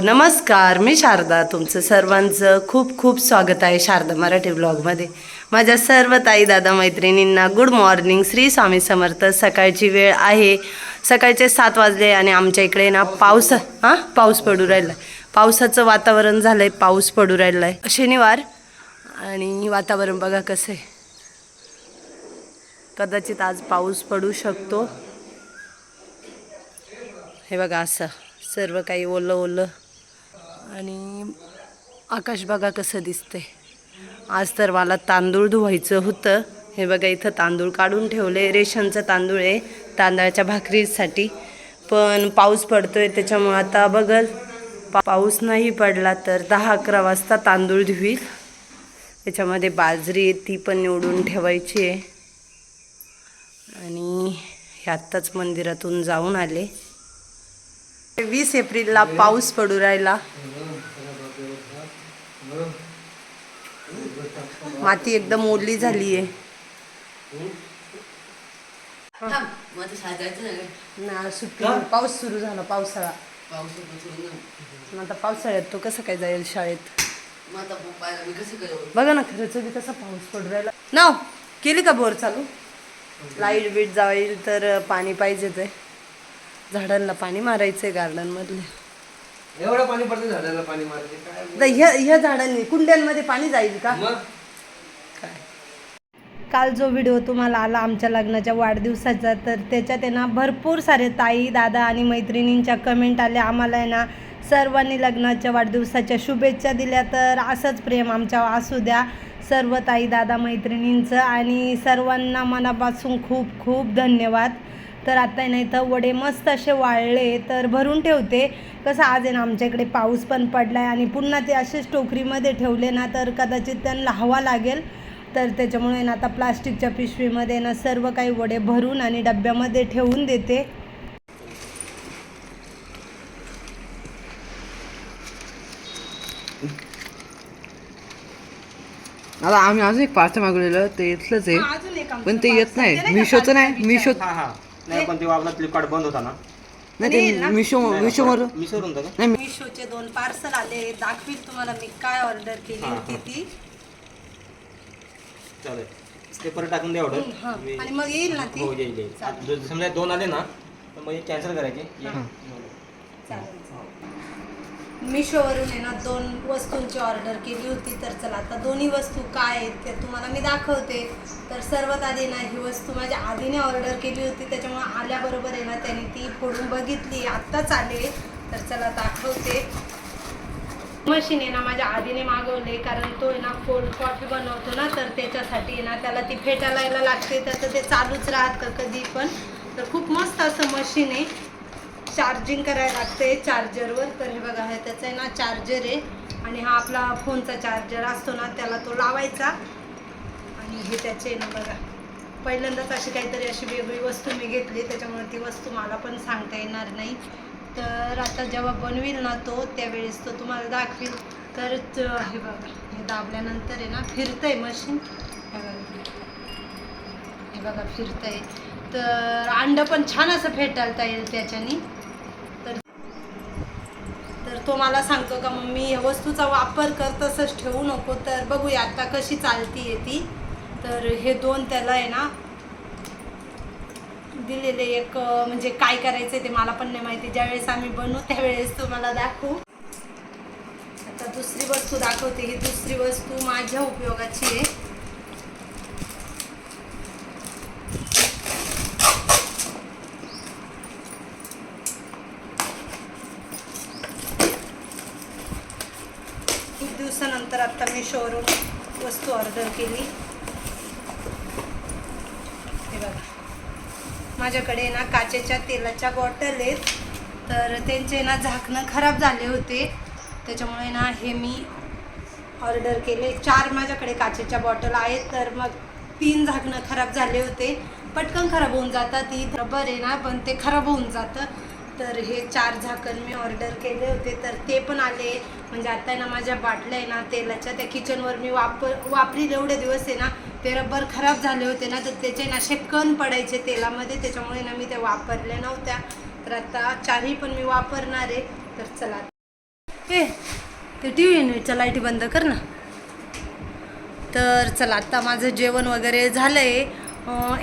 नमस्कार मी शारदा. तुमचं सर्वांचं खूप खूप स्वागत आहे शारदा मराठी ब्लॉगमध्ये. माझ्या सर्व ताई दादा मैत्रिणींना गुड मॉर्निंग. श्री स्वामी समर्थ सकाळची वेळ आहे. सकाळचे सात वाजले आणि आमच्या इकडे ना पाऊस हां? पाऊस पडू राहिला आहे पावसाचं वातावरण झालं आहे पाऊस पडू राहिला आहे शनिवार आणि वातावरण बघा कसं आहे. कदाचित आज पाऊस पडू शकतो. हे बघा असं सर्व काही ओलं ओलं आणि आकाश बघा कसं दिसतंय. आज तर मला तांदूळ धुवायचं होतं. हे बघा इथं तांदूळ काढून ठेवले. रेशनचं तांदूळ आहे तांदळाच्या भाकरीसाठी. पण पाऊस पडतोय त्याच्यामुळं आता बघल. पा- पाऊस नाही पडला तर दहा अकरा वाजता तांदूळ धुईल. त्याच्यामध्ये बाजरी आहे ती पण निवडून ठेवायची आहे. आणि हे आत्ताच मंदिरातून जाऊन आले. वीस एप्रिलला पाऊस पडू राहिला. माती एकदम ओली झाली आहे ना सुट्टी पाऊस सुरू झाला पावसाळा. आता पावसाळ्यात तो कसं काय जाईल शाळेत? बघा ना खरंच बी कसा पाऊस पडू राहिला. ना केली का बोर चालू? लाइट बीट जाईल तर पाणी पाहिजे ते झाडांना पाणी मारायचंय गार्डन मधले एवढं पाणी पडतं झाडाला पाणी मारायचे ह्या झाडांनी कुंड्यांमध्ये पाणी जाईल का? मग? काल जो व्हिडिओ तुम्हाला आला आमच्या लग्नाच्या वाढदिवसाचा तर त्याच्यात आहे ना भरपूर सारे ताई दादा आणि मैत्रिणींच्या कमेंट आल्या. आम्हाला आहे ना सर्वांनी लग्नाच्या वाढदिवसाच्या शुभेच्छा दिल्या. तर असंच प्रेम आमच्या असू द्या. सर्व ताई दादा मैत्रिणींचं आणि सर्वांना मनापासून खूप खूप धन्यवाद. तर आता नाही तर वडे मस्त असे वाळले तर भरून ठेवते. कसं आज आहे ना आमच्याकडे पाऊस पण पडला आहे आणि पुन्हा ते असेच टोकरीमध्ये ठेवले ना तर कदाचित त्यांना हवा लागेल. तर त्याच्यामुळे ना आता प्लास्टिकच्या पिशवीमध्ये ना सर्व काही वडे भरून आणि डब्यामध्ये ठेवून देते. आता आम्ही अजून एक पार्सल मागवलेलं ते इथलंच आहे. पण ते येत नाही. मिशोचं नाही? मिशो नाही पण तेव्हा आपला फ्लिपकार्ट बंद होता ना. नाही ते मिशो मिशोवर मिशोवर होतं का? नाही मिशोचे दोन पार्सल आले. दाखवील तुम्हाला मी काय ऑर्डर केली होती ती. चालेल. ते परत टाकून द्या ऑर्डर हा. आणि मग येईल ना ती? हो येईल येईल. समजा दोन आले ना तर मग कॅन्सल करायचे. चालेल. मिशोवरून आहे ना दोन वस्तूंची ऑर्डर केली होती तर चला आता दोन्ही वस्तू काय आहेत ते तुम्हाला मी दाखवते. तर सर्वात आधी ना ही वस्तू माझ्या आधीने ऑर्डर केली होती त्याच्यामुळे आल्याबरोबर आहे ना त्याने ती फोडून बघितली. आत्ताच आले. तर चला दाखवते. मशीन आहे ना माझ्या आधीने मागवले कारण तो आहे ना कोल्ड कॉफी बनवतो ना तर त्याच्यासाठी ना त्याला ती फेटायला लागते त्याचं ते चालूच राहतं कधी पण. तर खूप मस्त असं मशीन आहे. चार्जिंग करायला लागते चार्जरवर तर हे बघा हे त्याचं आहे ना चार्जर आहे. आणि हा आपला फोनचा चार्जर असतो ना त्याला तो लावायचा. आणि हे त्याचे आहे ना बघा पहिल्यांदाच अशी काहीतरी अशी वेगळी वस्तू मी घेतली त्याच्यामुळे ती वस्तू मला पण सांगता येणार नाही. तर आता जेव्हा बनवील ना तो त्यावेळेस तो तुम्हाला दाखवील. तर हे बघा हे दाबल्यानंतर आहे ना फिरतंय मशीन हे बघा हे बघा फिरतंय. तर अंड पण छान असं फेटाळता येईल त्याच्यानी. तर तर तो मला सांगतो का मम्मी ह्या वस्तूचा वापर कर तसंच ठेवू नको. तर बघूया आता कशी चालती ती. तर हे दोन त्याला आहे ना दिलेले एक म्हणजे काय करायचं ते मला पण नाही माहिती. ज्यावेळेस आम्ही बनवू त्यावेळेस तुम्हाला दाखवू. आता दुसरी वस्तू दाखवते. ही दुसरी वस्तू माझ्या उपयोगाची आहे. खूप दिवसानंतर आता मी शोरूम वस्तू ऑर्डर केली हे बघा माझ्याकडे ना काचेच्या तेलाच्या बॉटल आहेत. तर त्यांचे ना झाकणं खराब झाले होते. त्याच्यामुळे ना हे मी ऑर्डर केले. चार माझ्याकडे काचेच्या बॉटल आहेत. तर मग तीन झाकणं खराब झाले होते. पटकन खराब होऊन जातात. ती रबर आहे ना पण ते खराब होऊन जातं. तर हे चार झाकण मी ऑर्डर केले होते. तर ते पण आले. म्हणजे आता ना माझ्या बाटल्या आहे ना तेलाच्या. त्या किचनवर मी वापर वापरील एवढे दिवस आहे ना ते रबर खराब झाले होते ना तर त्याचे ना शेपकन कण पडायचे तेलामध्ये त्याच्यामुळे ना मी त्या वापरल्या नव्हत्या. तर आता चारही पण मी वापरणार आहे. तर चला. ए ते टी व्ही युनिटच्या लाईटी बंद कर ना. तर चला आत्ता माझं जेवण वगैरे झालं आहे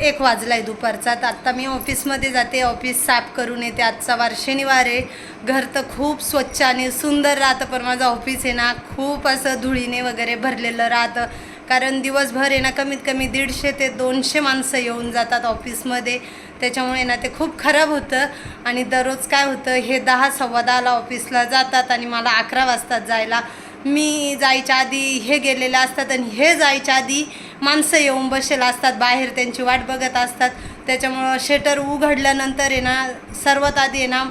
एक वाजला आहे दुपारचा. तर आत्ता मी ऑफिसमध्ये जाते. ऑफिस साफ करून येते. आजचा वार शनिवार आहे. घर तर खूप स्वच्छ आणि सुंदर राहतं पण माझं ऑफिस आहे ना खूप असं धुळीने वगैरे भरलेलं राहतं. कारण दिवसभर आहे ना कमीत कमी दीडशे ते दोनशे माणसं येऊन जातात ऑफिसमध्ये. त्याच्यामुळे ना ते खूप खराब होतं आणि दररोज काय होतं हे दहा सव्वा दहाला ऑफिसला जातात आणि मला अकरा वाजतात जायला. मी जायच्या आधी हे गेलेले असतात आणि हे जायच्या आधी माणसं येऊन बसेल असतात बाहेर त्यांची वाट बघत असतात. त्याच्यामुळं शेटर उघडल्यानंतर आहे ना सर्वात आधी आहे ना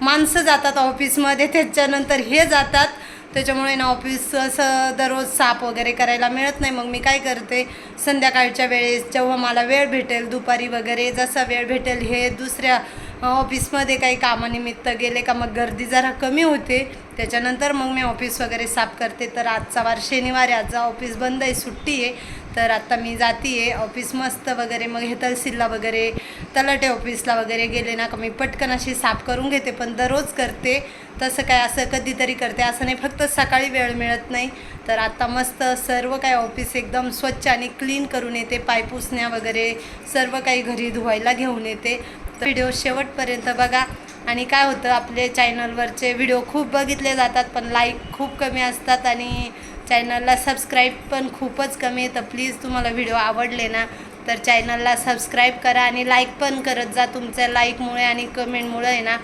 माणसं जातात ऑफिसमध्ये त्याच्यानंतर हे जातात. त्याच्यामुळे ना ऑफिस असं दररोज साफ वगैरे करायला मिळत नाही. मग मी काय करते? संध्याकाळच्या वेळेस जेव्हा मला वेळ भेटेल दुपारी वगैरे जसा वेळ भेटेल हे दुसऱ्या ऑफिसमध्ये काही कामानिमित्त गेले का मग गर्दी जरा कमी होते. त्याच्यानंतर मग मी ऑफिस वगैरे साफ करते. तर आजचा वार शनिवार आहे. आजचा ऑफिस बंद आहे. सुट्टी आहे. तर आत्ता मी जाते आहे ऑफिस मस्त वगैरे. मग हे तहसीलला वगैरे तलाटे ऑफिसला वगैरे गेले ना का मी पटकन अशी साफ करून घेते. पण दररोज करते. तसं काय असं कधीतरी करते. असं नाही. फक्त सकाळी वेळ मिळत नाही. तर आत्ता मस्त सर्व काय ऑफिस एकदम स्वच्छ आणि क्लीन करून येते. पाय पुसण्या वगैरे सर्व काही घरी धुवायला घेऊन येते. तर व्हिडिओ शेवटपर्यंत बघा. आणि काय होतं आपले चॅनलवरचे व्हिडिओ खूप बघितले जातात पण लाईक खूप कमी असतात आणि चॅनलला सबस्क्राईब पण खूपच कमी आहे. तर प्लीज तुम्हाला व्हिडिओ आवडले ना तर चॅनलला सबस्क्राईब करा आणि लाईक पण करत जा तुमच्या लाईकमुळे आणि कमेंटमुळे आहे ना.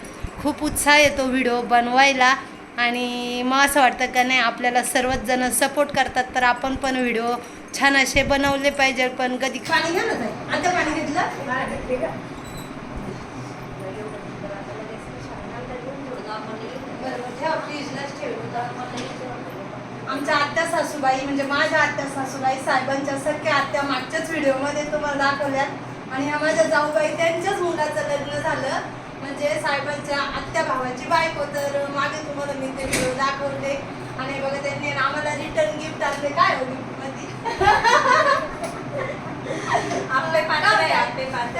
खूप उत्साह येतो व्हिडिओ बनवायला. आणि मग असं वाटतं का नाही आपल्याला सर्वच जण सपोर्ट करतात तर आपण पण व्हिडिओ छान असे बनवले पाहिजे. पण कधी पाणी घ्या ना आता पाणी घेतलं बरोबर ठेवा फ्रीजलाच ठेव आमच्या आत्या सासूबाई म्हणजे माझ्या आत्या सासूबाई साहेबांच्या सख्या आत्या मागच्याच व्हिडिओमध्ये तुम्हाला दाखवल्यात. आणि ह्या माझ्या जाऊबाई त्यांच्याच मुलाचं लग्न झालं. म्हणजे साहेबांच्या आत्या भावाची बायको तर मागे तुम्हाला मी ते व्हिडिओ दाखवले आणि बघा त्यांनी आम्हाला रिटर्न गिफ्ट आणले. काय हो gift मध्ये आपले पात्र आपले पात्र.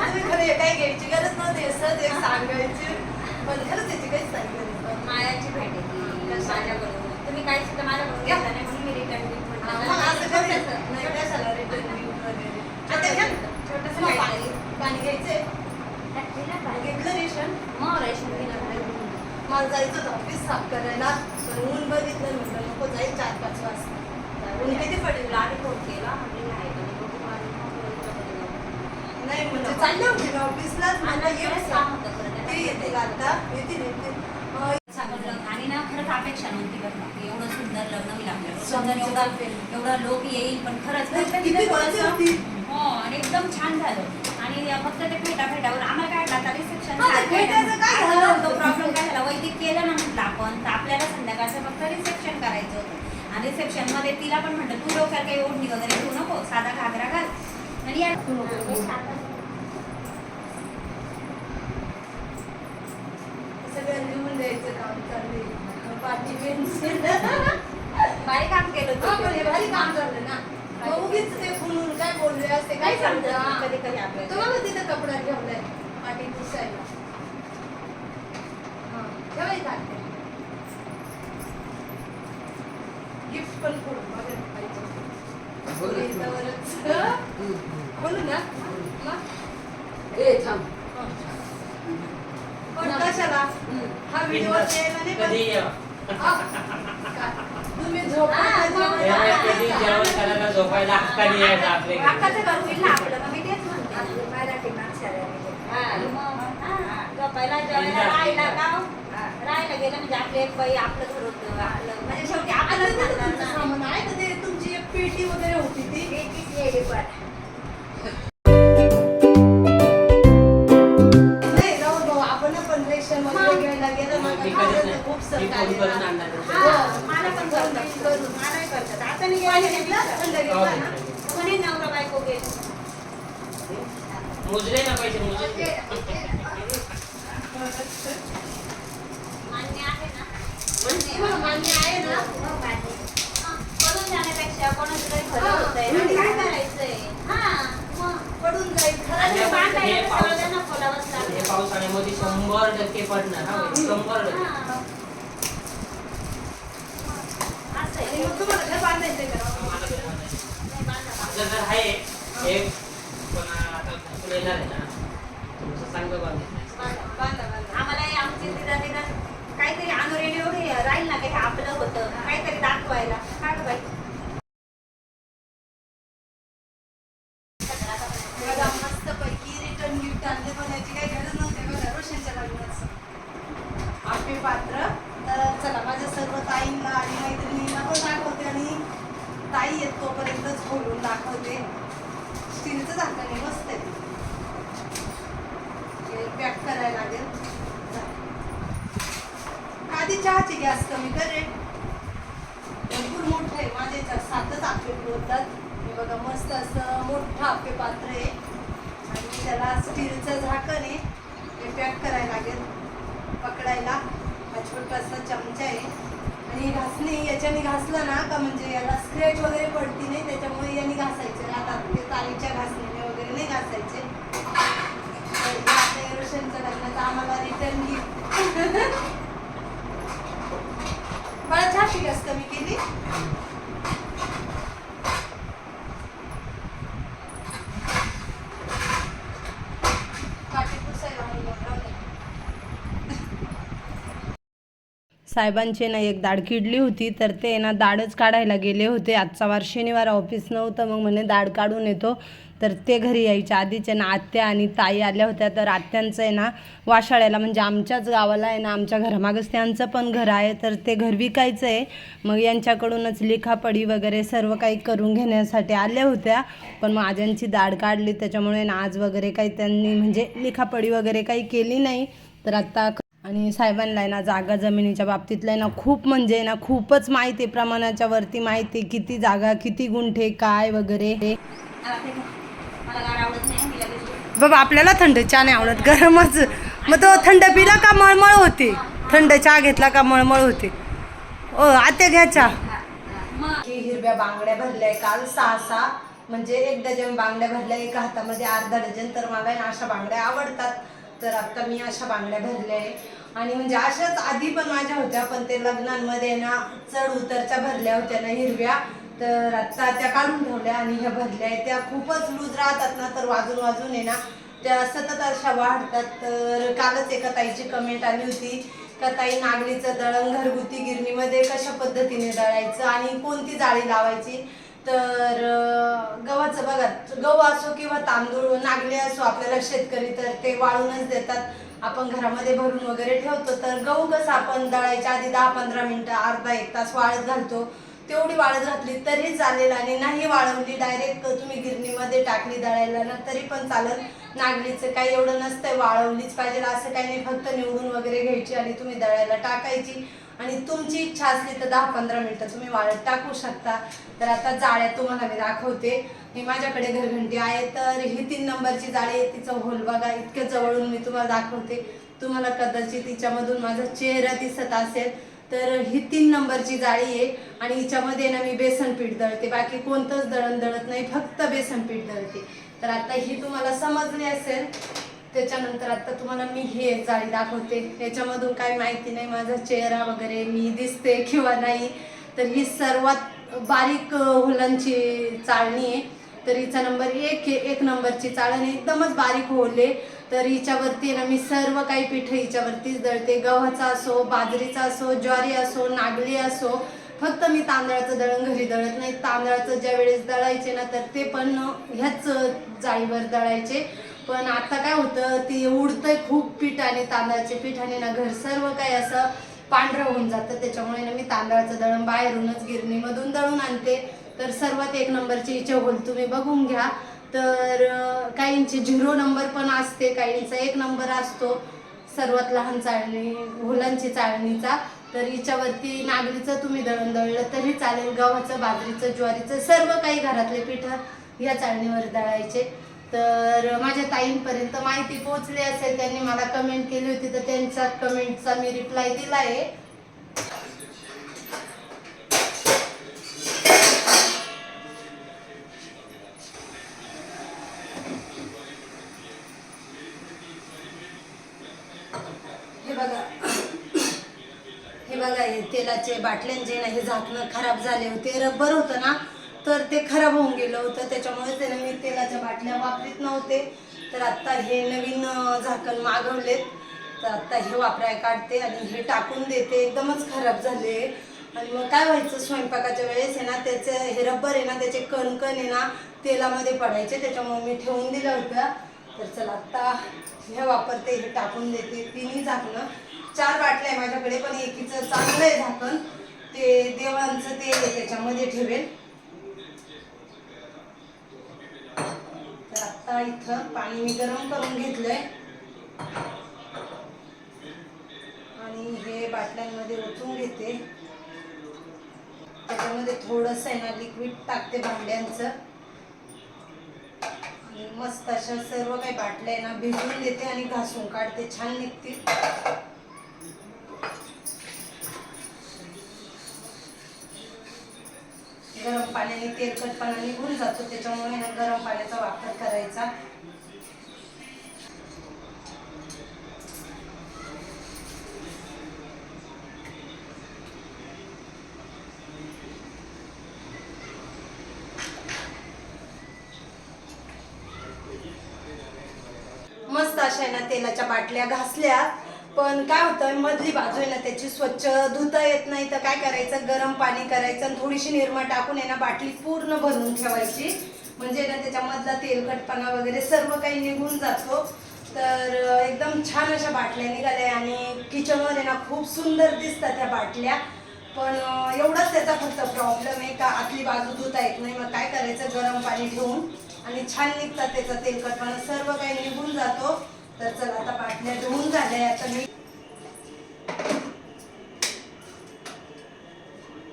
तुम्ही खरं हे काही घ्यायची गरज नव्हती. सहज एक सांगायची. पण खरंच याची काहीच नव्हती. मायाची भेट आहे काही सुद्धा माझ्याकडून घेतला नाही म्हणून मी रिटर्न दिलं मला जायचं होतं ऑफिस साफ करायला. पण ऊन बघितलं म्हटलं नको जाईल चार पाच वाजता. ऊन किती पडेल? आधी फोन केला. म्हणजे नाही आणि म्हणजे चालले होते मी ऑफिसलाच आणि म्हणलं वेळेस येऊ काम का? होतं ते त्याला. येतील आता? अं, सांगितलं. आणि ना खरंच अपेक्षा नव्हती बरं. का की एवढं सुंदर लग्न सुंदर स्वामींचं एवढा. एवढा लोक येईल पण खरंच. हो आणि एकदम छान झालं. आणि फक्त ते फेटा फेटावर आम्हाला काय रिसेप्शन ते प्रॉब्लेम काय झाला? वैदिक केलं ना म्हटलं आपण तर आपल्याला संध्याकाळचं फक्त रिसेप्शन करायचं होतं. आणि रिसेप्शनमध्ये तिला पण म्हटलं तू डोक्यात काही ओढणी वगैरे घेऊ नको साधा घागरा घाल. आणि या सगळं लिहून द्यायचं काम चालू भारी काम केलं. भारी काम झालं ना. उगीच ते फुलून काय बोलले असते काय सांगतं कधी कधी आपल्याला. तुम्हाला तिथं कपडा ठेवलाय पाठी पुसायला हा, ठेवायचं गिफ्ट पण पाहिजे बोल ना. ए थांब. पण कशाला? हा. व्हिडिओ यायला नाही कधी पाहिजे. तुम्ही कधी जेवण करायला झोपायला हक्काने यायचं आपल्या घरी. हक्काचं घर होईल ना आपलं मग मी तेच म्हणते. हा, मग, झोपायला जेवायला राहायला का? राहायला गेलं म्हणजे आपलं एक बाई आपलं घर होतं आपलं. म्हणजे शेवटी आपलं तुमचं सामान. आहे का ते तुमची एक पेटी वगैरे होती ती? नाही गेले मोजले ना पैसे मोजले. मान्य आहे ना? हा, पडून जाण्यापेक्षा कोणाचं तरी खरं. होतंय आणि काय करायचंय? मग पडून जाईल. आणि बांधायला पाऊस- सगळ्यांना खोलावंच लागेल. पावसाळ्यामध्ये शंभर टक्के पडणार हा शंभर टक्के. हा. घर आहे. एक पण आता येणार आहे ना. थोडंसं चांगलं बांधायचं आम्हाला आमची निदान निदान काहीतरी अनुरेडी राहील ना काही आपलं होतं. काहीतरी दाखवायला. काय बाई बघा मस्त पैकी रिटर्न गिफ्ट आणले पण याची काही गरज नव्हती बघा रोशनच्या लग्नाचं आपले पात्र तर चला माझ्या सर्व ताईंना आणि मैत्रिणींना पण दाखवते आणि ताई येत तोपर्यंतच खोलून दाखवते स्टीलचं झाकण आहे मस्त आहे पॅक करायला लागेल आधी चहाची गॅस कमी कर. रे भरपूर मोठं आहे माझ्या सातच आपे होतात हे बघा मस्त असं मोठं आपे पात्र आहे. आणि त्याला स्टीलचं झाकण आहे. हे पॅक करायला लागेल पकडायला. हा छोटासा चमचा आहे. आणि घासणी याच्याने घासलं ना का म्हणजे याला स्क्रॅच वगैरे पडती नाही त्याच्यामुळे याने घासायचे. राहतात ते तारीच्या घासणीने वगैरे नाही घासायचे. तर हे आता लग्नाचं आम्हाला रिटर्न गिफ्ट मला चहाची गॅस कमी केली साहेबांचे ना एक दाढ किडली होती तर ते ना दाढच काढायला गेले होते. आजचा वार शनिवार ऑफिस नव्हतं मग म्हणे दाढ काढून येतो. तर ते घरी यायच्या आधीचे ना आत्या आणि ताई आल्या होत्या. तर आत्यांचं आहे ना वाशाळ्याला म्हणजे आमच्याच गावाला आहे ना आमच्या घरामागच त्यांचं पण घर आहे. तर ते घर विकायचं आहे. मग यांच्याकडूनच लिखापडी वगैरे सर्व काही करून घेण्यासाठी आल्या होत्या. पण मग आज्यांची दाढ काढली. त्याच्यामुळे ना आज वगैरे काही त्यांनी म्हणजे लिखापडी वगैरे काही केली नाही. तर आत्ता आणि साहेबांना आहे ना जागा जमिनीच्या बाबतीतलं आहे ना खूप म्हणजे ना खूपच माहिती आहे. प्रमाणाच्या वरती माहिती किती जागा किती गुंठे काय वगैरे. हे बाबा आपल्याला थंड चहा नाही आवडत. गरमच. मग तो थंड पिला का मळमळ होते? थंड चहा घेतला का मळमळ होते? ओ आत्या घ्या चहा. हिरव्या बांगड्या भरल्या काल सहा सहा म्हणजे एक डझन बांगड्या भरल्या एका हातामध्ये अर्धा डझन. तर मला अशा बांगड्या आवडतात. तर आता मी अशा बांगड्या भरल्या आहे. आणि म्हणजे अशाच आधी पण माझ्या होत्या पण ते लग्नांमध्ये ना चढ उतरच्या भरल्या होत्या ना हिरव्या तर आता त्या काढून ठेवल्या आणि ह्या भरल्या आहेत. त्या खूपच लूज राहतात ना तर वाजून वाजून आहे ना त्या सतत अशा वाढतात. तर कालच एका ताईची कमेंट आली होती का ताई नागलीचं दळण घरगुती गिरणीमध्ये कशा पद्धतीने दळायचं आणि कोणती जाळी लावायची? तर गव्हाचं बघा गहू असो किंवा तांदूळ नागले असो आपल्याला शेतकरी तर ते वाळूनच देतात. आपण घरामध्ये भरून वगैरे ठेवतो तर गहू कसं आपण दळायच्या आधी दहा पंधरा मिनटं अर्धा एक तास वाळत घालतो. तेवढी वाळत घातली तरी चालेल आणि नाही वाळवली डायरेक्ट तुम्ही गिरणीमध्ये टाकली दळायला ना तरी पण चालेल. नागलीचं काही एवढं नसतंय वाळवलीच पाहिजे असं काही नाही फक्त निवडून वगैरे घ्यायची आणि तुम्ही दळायला टाकायची. आणि तुमची इच्छा असली तर दहा पंधरा मिनटं तुम्ही वाळत टाकू शकता. तर आता जाळ्या तुम्हाला मी दाखवते. ही माझ्याकडे घरघंटी आहे तर ही तीन नंबरची जाळी आहे तिचं होल बघा इतक्या जवळून मी तुम्हाला दाखवते. तुम्हाला कदाचित तिच्यामधून माझा चेहरा दिसत असेल तर ही तीन नंबरची जाळी आहे आणि हिच्यामध्ये ना मी बेसन पीठ दळते. बाकी कोणतंच दळण दळत नाही फक्त बेसन पीठ दळते. तर आता ही तुम्हाला समजली असेल त्याच्यानंतर आता तुम्हाला मी ही एक जाळी दाखवते. याच्यामधून काही माहिती नाही माझा चेहरा वगैरे मी दिसते किंवा नाही तर ही सर्वात बारीक हुलांची चाळणी आहे. तर हिचा नंबर एक एक नंबरची चाळण एकदमच बारीक होले तर हिच्यावरती ना मी सर्व काही पीठ हिच्यावरतीच दळते. गव्हाचा असो बाजरीचा असो ज्वारी असो नागली असो फक्त मी तांदळाचं दळण घरी दळत नाही. तांदळाचं ज्या वेळेस दळायचे ना तर ते पण ह्याच जाळीवर दळायचे. पण आता काय होतं ती उडतंय खूप पीठ आणि तांदळाचे पीठ आणि ना घर सर्व काही असं पांढरं होऊन जातं. त्याच्यामुळे ना मी तांदळाचं दळण बाहेरूनच गिरणीमधून दळून आणते. तर सर्वात एक नंबरची चहोल तुम्ही बघून घ्या. तर काहींचे काहींची झिरो नंबर पण असते काहींचा एक नंबर असतो. सर्वात लहान चाळणी हुलांची चाळणीचा. तर हिच्यावरती नागरीचं तुम्ही दळण दळलं तरी चालेल गव्हाचं बाजरीचं ज्वारीचं सर्व काही घरातले पिठं या चाळणीवर दळायचे. तर माझ्या ताईंपर्यंत माहिती पोहोचली असेल त्यांनी मला कमेंट केली होती तर त्यांच्या कमेंटचा मी रिप्लाय दिला आहे हे बघा हे बघा हे तेलाचं तेलाचे बाटल्यांचे खराब झाले होते रबर होतं ना तर ते खराब होऊन गेलं होतं. त्याच्यामुळे त्याला मी तेलाच्या बाटल्या वापरीत नव्हते. तर आत्ता हे नवीन झाकण मागवलेत. तर आत्ता हे वापराय काढते आणि हे टाकून देते. एकदमच खराब झाले. आणि मग काय व्हायचं स्वयंपाकाच्या वेळेस आहे ना त्याचे हे रबर आहे ना त्याचे कणकण आहे ना तेलामध्ये पडायचे. त्याच्यामुळे मी ठेवून दिलं होतं तर चला आत्ता हे वापरते हे टाकून देते. तिन्ही झाकणं. चार बाटल्या आहे माझ्याकडे पण एकीचं चांगलं आहे झाकण. ते देवांचं तेल त्याच्यामध्ये ठेवेल तर आता इथं पाणी मी गरम करून घेतलंय. आणि हे बाटल्यांमध्ये ओतून घेते. त्याच्यामध्ये थोडंसं आहे ना लिक्विड टाकते भांड्यांचं. आणि मस्त अशा सर्व काही बाटल्या आहे ना भिजवून देते आणि घासून काढते. छान निघतील. गरम पाण्याने तेलकटपणा निघून जातो. त्याच्यामुळे ना गरम पाण्याचा वापर करायचा. मस्त अशा ना तेलाच्या बाटल्या घासल्या. पण काय होतं मधली बाजू आहे ना त्याची स्वच्छ धुता येत नाही तर काय करायचं? गरम पाणी करायचं आणि थोडीशी निरमा टाकून आहे ना बाटली पूर्ण भरून ठेवायची. म्हणजे ना त्याच्यामधला तेलकटपणा वगैरे सर्व काही निघून जातो. तर एकदम छान अशा बाटल्या निघाल्या आणि किचनवर आहे ना खूप सुंदर दिसतात त्या बाटल्या. पण एवढाच त्याचा फक्त प्रॉब्लेम आहे का आतली बाजू धुता येत नाही. मग काय करायचं? गरम पाणी ठेवून आणि छान निघतात त्याचा तेलकटपणा सर्व काही निघून जातो. तर चला आता बाटल्या धुवून झाल्या आता मी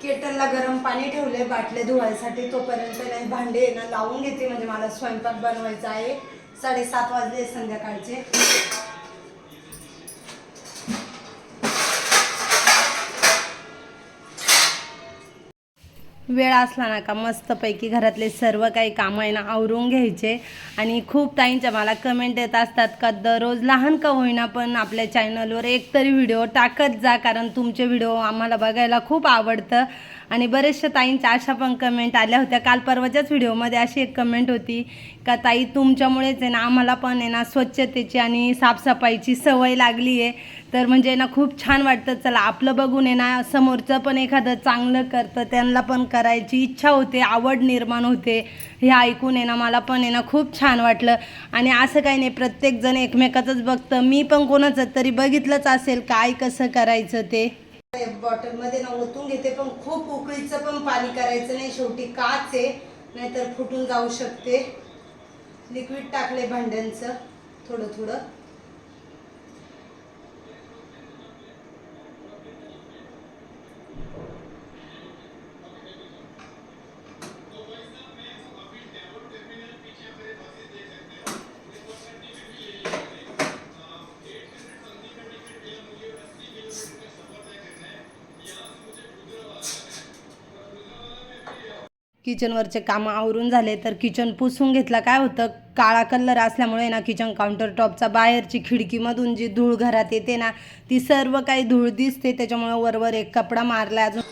केटलला गरम पाणी ठेवले बाटले धुवायसाठी. तोपर्यंत नाही भांडे ना लावून घेते. म्हणजे मला स्वयंपाक बनवायचा आहे. साडेसात वाजले संध्याकाळचे. वेळ असला ना का मस्तपैकी घरातले सर्व काही कामं आहे ना आवरून घ्यायचे. आणि खूप ताईंच्या मला कमेंट येत असतात का दररोज लहान का होईना पण आपल्या चॅनलवर एक तरी व्हिडिओ टाकत जा कारण तुमचे व्हिडिओ आम्हाला बघायला खूप आवडतं. आणि बरेचशा ताईंच्या अशा पण कमेंट आल्या होत्या. काल परवाच्याच व्हिडिओमध्ये अशी एक कमेंट होती का ताई तुमच्यामुळेच आहे ना आम्हाला पण आहे ना स्वच्छतेची आणि साफसफाईची सवय लागली आहे. तर म्हणजे ना खूप छान वाटतं. चला आपलं बघून आहे ना समोरचं पण एखादं चांगलं करतं त्यांना पण करायची इच्छा होते आवड निर्माण होते. हे ऐकून आहे ना मला पण आहे ना खूप छान वाटलं. आणि असं काही नाही प्रत्येकजण एकमेकाचंच बघतं. मी पण कोणाचं तरी बघितलंच असेल काय कसं करायचं ते. बॉटलमध्ये ना ओतून घेते पण खूप उकळीचं पण पाणी करायचं नाही. शेवटी काच आहे नाहीतर फुटून जाऊ शकते. लिक्विड टाकले भांड्यांचं थोडं थोडं किचनवरचे कामं आवरून झाले तर किचन पुसून घेतला. काय होतं? काळा कलर असल्यामुळे ना किचन काउंटर टॉपचा बाहेरची खिडकीमधून जी धूळ घरात येते ना ती सर्व काही धूळ दिसते. त्याच्यामुळे वरवर एक कपडा मारला अजून.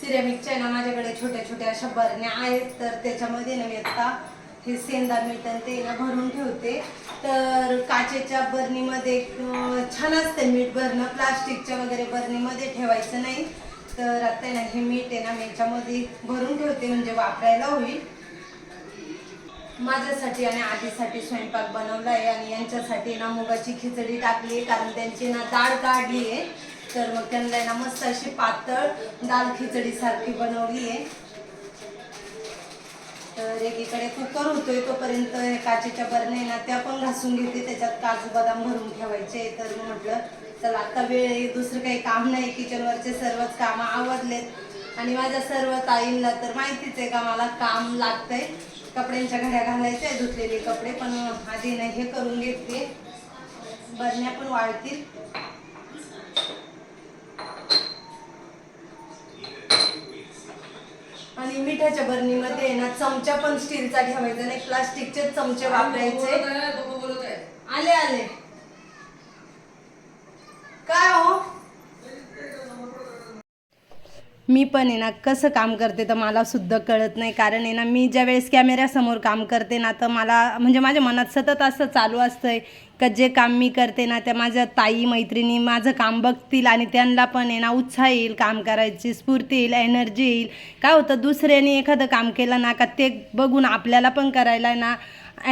सिरेमिकच्या ना माझ्याकडे छोट्या छोट्या अशा बरण्या आहेत तर त्याच्यामध्ये ना मी आता. हे सेंदा मीठ आणि ते ना भरून ठेवते. तर काचेच्या बरणीमध्ये छान असते मीठ भरणं. प्लास्टिकच्या वगैरे बरणीमध्ये ठेवायचं नाही. तर आता ना हे मीठ आहे ना मी याच्यामध्ये भरून ठेवते म्हणजे वापरायला होईल. माझ्यासाठी आणि आजीसाठी स्वयंपाक बनवला आहे आणि यांच्यासाठी ना मुगाची खिचडी टाकली आहे कारण त्यांची ना डाळ काढली आहे. तर मग त्यांना ना मस्त अशी पातळ दाल खिचडीसारखी बनवली आहे. तर एकीकडे कुकर होतोय तोपर्यंत हे काचेच्या बरणे ना त्या पण घासून घेते त्याच्यात काजू बदाम भरून ठेवायचे. तर म्हटलं चला आता वेळ आहे दुसरं काही काम नाही. किचनवरचे सर्वच कामं आवडलेत आणि माझ्या सर्व ताईंना तर माहितीच आहे का मला काम लागतंय. कपड्यांच्या घड्या घालायचे आहे धुतलेले कपडे पण आधी नाही हे करून घेते. बरण्या पण वाळतील. आणि मिठाच्या बरणीमध्ये ना चमचा पण स्टीलचा ठेवायचा नाही प्लास्टिकचे चमचे वापरायचे. आले आले. काय हो? मी पण आहे ना कसं काम करते तर मला सुद्धा कळत नाही. कारण आहे ना मी ज्या वेळेस कॅमेऱ्यासमोर काम करते ना तर मला म्हणजे माझ्या मनात सतत असं चालू असतंय का जे काम मी करते ना त्या माझ्या ताई मैत्रिणी माझं काम बघतील आणि त्यांना पण आहे ना उत्साह येईल काम करायची स्फूर्ती येईल एनर्जी येईल. काय होतं दुसऱ्याने एखादं काम केलं ना का ते बघून आपल्याला पण करायला आहे ना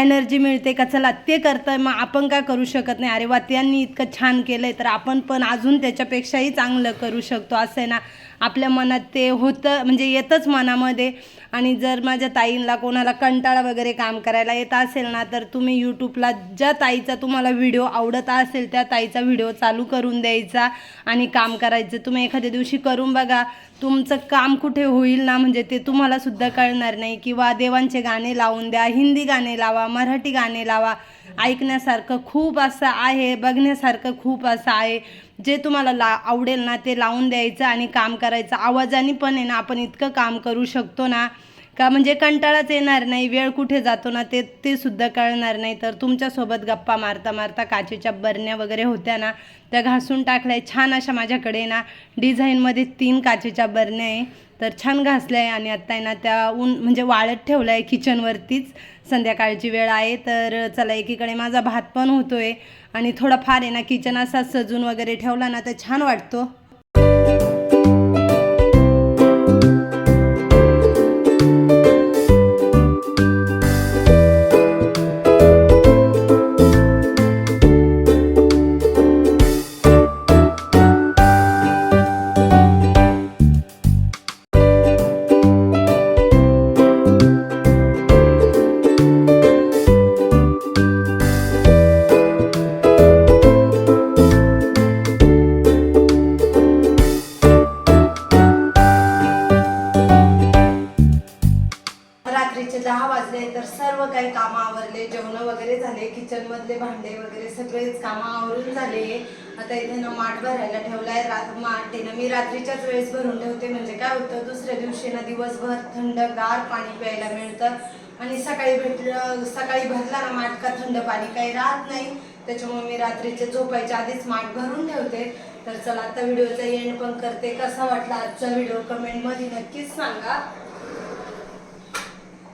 एनर्जी मिळते का चला ते करतं मग आपण का करू शकत नाही? अरे वा त्यांनी इतकं छान केलं आहे तर आपण पण अजून त्याच्यापेक्षाही चांगलं करू शकतो असं आहे ना. आपल्या मनात ते होतं म्हणजे येतंच मनामध्ये. आणि जर माझ्या ताईंला कोणाला कंटाळा वगैरे काम करायला येत असेल ना तर तुम्ही यूट्यूबला ज्या ताईचा तुम्हाला व्हिडिओ आवडत असेल त्या ताईचा व्हिडिओ चालू करून द्यायचा आणि काम करायचं. तुम्ही एखाद्या दिवशी करून बघा तुमचं काम कुठे होईल ना म्हणजे ते तुम्हाला सुद्धा कळणार नाही. किंवा देवांचे गाणे लावून द्या हिंदी गाणे लावा मराठी गाणे लावा ऐकण्यासारखं खूप असं आहे बघण्यासारखं खूप असं आहे. जे तुम्हाला ला आवडेल ना ते लावून द्यायचं आणि काम करायचं. आवाजाने पण आहे ना आपण इतकं काम करू शकतो ना. का म्हणजे कंटाळाच येणार नाही वेळ कुठे जातो ना ते ते सुद्धा कळणार नाही. तर तुमच्यासोबत गप्पा मारता मारता काचेच्या बरण्या वगैरे होत्या ना त्या घासून टाकल्या. छान अशा माझ्याकडे ना डिझाईनमध्ये तीन काचेच्या बरण्या आहे. तर छान घासल्या आहे आणि आत्ता आहे ना त्या ऊन म्हणजे वाळत ठेवलं आहे किचनवरतीच संध्याकाळची वेळ आहे तर चला एकीकडे माझा भात पण होतो आहे आणि थोडाफार आहे ना किचन असा सजून वगैरे ठेवला ना तर छान वाटतो. आता इथे ना माठ भरायला ठेवलाय. रात माठ आहे ना. मी रात्रीच्याच वेळेस भरून ठेवते. म्हणजे काय होतं दुसऱ्या दिवशी ना दिवसभर थंडगार पाणी प्यायला मिळतं. आणि सकाळी भेटलं सकाळी भरला ना माठ का थंड पाणी काही राहत नाही. त्याच्यामुळे मी रात्रीचे झोपायच्या आधीच माठ भरून ठेवते. तर चला आता व्हिडिओचा एंड पण करते. कसा वाटला आजचा व्हिडिओ? कमेंटमध्ये नक्कीच सांगा.